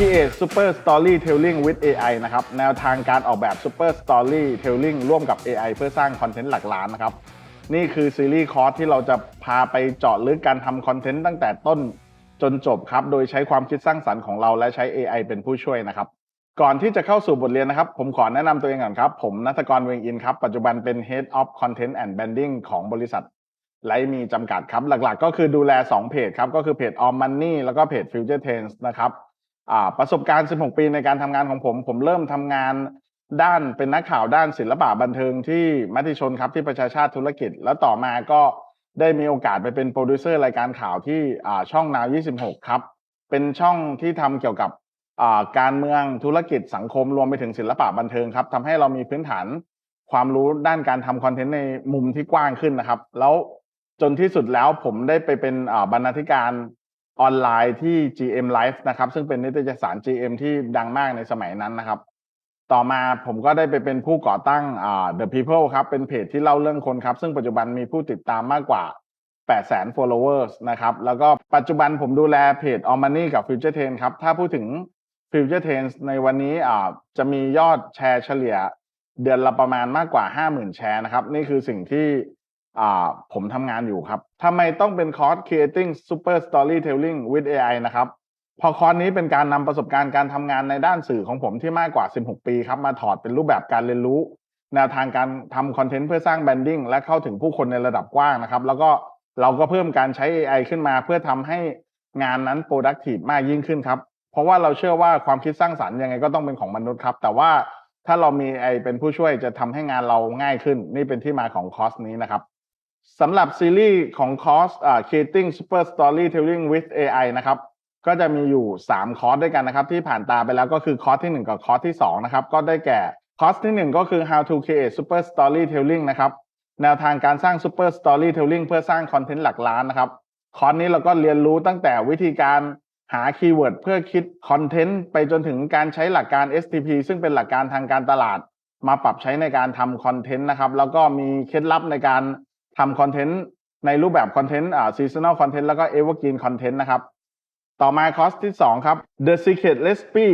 Create Super Storytelling with AI นะครับ แนวทางการออกแบบ Super Storytelling ร่วมกับ AI เพื่อสร้างคอนเทนต์หลักล้านนะครับ นี่คือซีรีส์คอร์สที่เราจะพาไปเจาะลึกการทำคอนเทนต์ตั้งแต่ต้นจนจบครับ โดยใช้ความคิดสร้างสรรค์ของเราและใช้ AI เป็นผู้ช่วยนะครับก่อนที่จะเข้าสู่บทเรียนนะครับ ผมขอแนะนำตัวเองก่อนครับ ผมนัทกรเวงอินครับ ปัจจุบันเป็น Head of Content and Branding ของบริษัทไลมีจำกัดครับ หลักๆ ก็คือดูแล 2 เพจครับ ก็คือเพจ All Money แล้วก็เพจ Future Trends นะครับ ประสบการณ์ 16 ปีในการทำงานของผม ผมเริ่มทำงานด้านเป็นนักข่าวด้านศิลปะบันเทิงที่มติชนครับที่ประชาชาติธุรกิจ แล้วต่อมาก็ได้มีโอกาสไปเป็นโปรดิวเซอร์รายการข่าวที่ช่องนาว 26 ครับ เป็นช่องที่ทำเกี่ยวกับการเมืองธุรกิจสังคมรวมไปถึงศิลปะบันเทิงครับทำให้เรามีพื้นฐานความรู้ด้านการทำคอนเทนต์ในมุมที่กว้างขึ้นนะครับ แล้วจนที่สุดแล้วผมได้ไปเป็นบรรณาธิการ ออนไลน์ที่ GM Live นะครับ ซึ่งเป็นนิตยสาร GM ที่ดังมากในสมัยนั้นนะครับ ต่อมาผมก็ได้ไปเป็นผู้ก่อตั้ง The People ครับ เป็นเพจที่เล่าเรื่องคนครับ ซึ่งปัจจุบันมีผู้ติดตามมากกว่า 800,000 followers นะครับ แล้วก็ปัจจุบันผมดูแลเพจ All Money กับ Future t r e n ครับ ถ้าพูดถึง Future t r e n ในวันนี้จะมียอดแชร์เฉลี่ยเดือนละประมาณมากกว่า 50,000 แชร์นะครับ นี่คือสิ่งที่ ผมทำงานอยู่ครับทำไมต้องเป็นคอร์ส Creating Super Storytelling with AI นะครับ พอคอร์สนี้เป็นการนำประสบการณ์การทำงานในด้านสื่อของผมที่มากกว่า 16 ปีครับ มาถอดเป็นรูปแบบการเรียนรู้ แนวทางการทำคอนเทนต์เพื่อสร้างแบรนดิ้งและเข้าถึงผู้คนในระดับกว้างนะครับ แล้วก็เราก็เพิ่มการใช้ AI ขึ้นมาเพื่อทำให้งานนั้น productive มากยิ่งขึ้นครับ เพราะว่าเราเชื่อว่าความคิดสร้างสรรค์ยังไงก็ต้องเป็นของมนุษย์ครับ แต่ว่าถ้าเรามี AI เป็นผู้ช่วยจะทำให้งานเราง่ายขึ้น นี่เป็นที่มาของคอร์สนี้นะครับ สำหรับซีรีส์ของคอร์สอ่า Creating Super Storytelling with AI นะครับ ก็จะมีอยู่ 3 คอร์สด้วยกันนะครับ ที่ผ่านตาไปแล้วก็คือคอร์สที่ 1 กับคอร์สที่ 2 นะครับ ก็ได้แก่คอร์สที่ 1 ก็คือ How to Create Super Storytelling นะครับ แนวทางการสร้าง Super Storytelling เพื่อสร้างคอนเทนต์หลักล้านนะครับ คอร์สนี้เราก็เรียนรู้ตั้งแต่วิธีการหาคีย์เวิร์ดเพื่อคิดคอนเทนต์ไปจนถึงการใช้หลักการ STP ซึ่งเป็นหลักการทางการตลาด มาปรับใช้ในการทำคอนเทนต์นะครับ แล้วก็มีเคล็ดลับในการ ทำคอนเทนต์ในรูปแบบคอนเทนต์อ่า seasonal content แล้วก็ evergreen content นะครับ ต่อมาคอร์สที่ 2 ครับ The Secret Recipe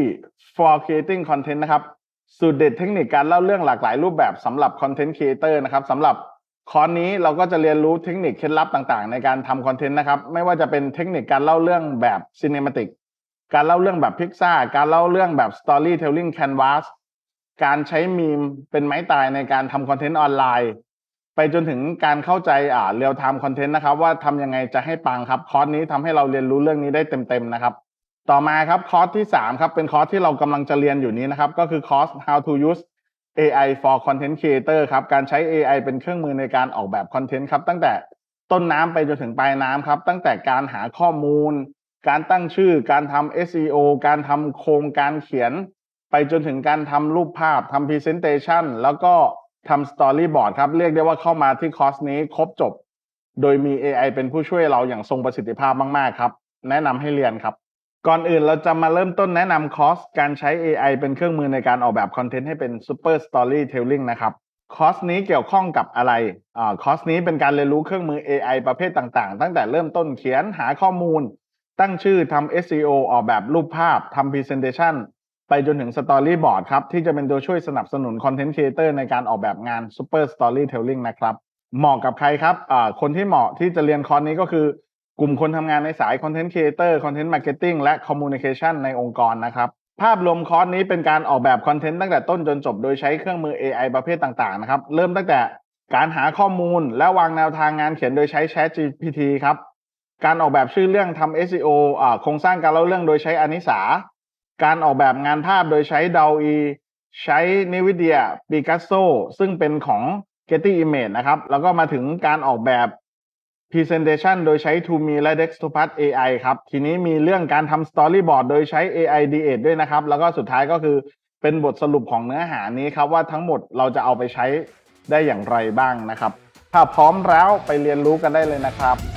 for Creating Content นะครับสูตรเด็ดเทคนิคการเล่าเรื่องหลากหลายรูปแบบสำหรับ Content Creator นะครับสำหรับคอร์สนี้เราก็จะเรียนรู้เทคนิคเคล็ดลับต่างๆ ในการทำคอนเทนต์นะครับ ไม่ว่าจะเป็นเทคนิคการเล่าเรื่องแบบ Cinematic การเล่าเรื่องแบบพิกซ่าการเล่าเรื่องแบบ Storytelling Canvas การใช้มีมเป็นไม้ตายในการทำคอนเทนต์ออนไลน์ ไปจนถึงการเข้าใจอ่าเรียลไทม์คอนเทนต์นะครับ ว่าทำยังไงจะให้ปังครับ คอร์สนี้ทำให้เราเรียนรู้เรื่องนี้ได้เต็มๆนะครับ ต่อมาครับคอร์สที่ 3 ครับ เป็นคอร์สที่เรากำลังจะเรียนอยู่นี้นะครับ ก็คือคอร์ส how to use AI for content creator ครับการใช้ AI เป็นเครื่องมือในการออกแบบคอนเทนต์ครับตั้งแต่ต้นน้ำไปจนถึงปลายน้ำครับ ตั้งแต่การหาข้อมูล การตั้งชื่อ การทำ SEO การทำโครงการเขียน ไปจนถึงการทำรูปภาพทำ Presentation แล้วก็ ทำ Storyboard ครับ เรียกได้ว่าเข้ามาที่คอร์สนี้ครบจบ โดยมี AI เป็นผู้ช่วยเราอย่างทรงประสิทธิภาพมาก ๆ ครับ แนะนำให้เรียนครับ ก่อนอื่นเราจะมาเริ่มต้นแนะนำคอร์สการใช้ AI เป็นเครื่องมือในการออกแบบคอนเทนต์ให้เป็น Super Storytelling นะครับคอร์สนี้เกี่ยวข้องกับอะไรอ่าคอร์สนี้เป็นการเรียนรู้เครื่องมือ AI ประเภทต่างๆ ตั้งแต่เริ่มต้นเขียนหาข้อมูล ตั้งชื่อทำ SEO ออกแบบรูปภาพทำ Presentation ไปจนถึง Storyboard ครับ ที่จะเป็นตัวช่วยสนับสนุน Content Creator ในการออกแบบงาน Super Storytelling นะครับเหมาะกับใครครับคนที่เหมาะที่จะเรียนคอร์สนี้ก็คือกลุ่มคนทำงานในสาย Content Creator Content Marketing และ Communication ในองค์กรนะครับ ภาพรวมคอร์สนี้เป็นการออกแบบคอนเทนต์ตั้งแต่ต้นจนจบโดยใช้เครื่องมือ AI ประเภทต่างๆนะครับ เริ่มตั้งแต่การหาข้อมูลและวางแนวทางงานเขียนโดยใช้ Chat GPT ครับ การออกแบบชื่อเรื่องทำ SEO โครงสร้างการเล่าเรื่องโดยใช้อนิสา การออกแบบงานภาพโดยใช้ DALL-E ใช้ NVIDIA Picasso ซึ่งเป็นของ Getty Image นะครับ แล้วก็มาถึงการออกแบบ Presentation โดยใช้ ToMe และ Dextopad AI ครับ ทีนี้มีเรื่องการทำ Storyboard โดยใช้ AI D8 ด้วยนะครับ แล้วก็สุดท้ายก็คือเป็นบทสรุปของเนื้อหานี้ครับ ว่าทั้งหมดเราจะเอาไปใช้ได้อย่างไรบ้างนะครับ ถ้าพร้อมแล้วไปเรียนรู้กันได้เลยนะครับ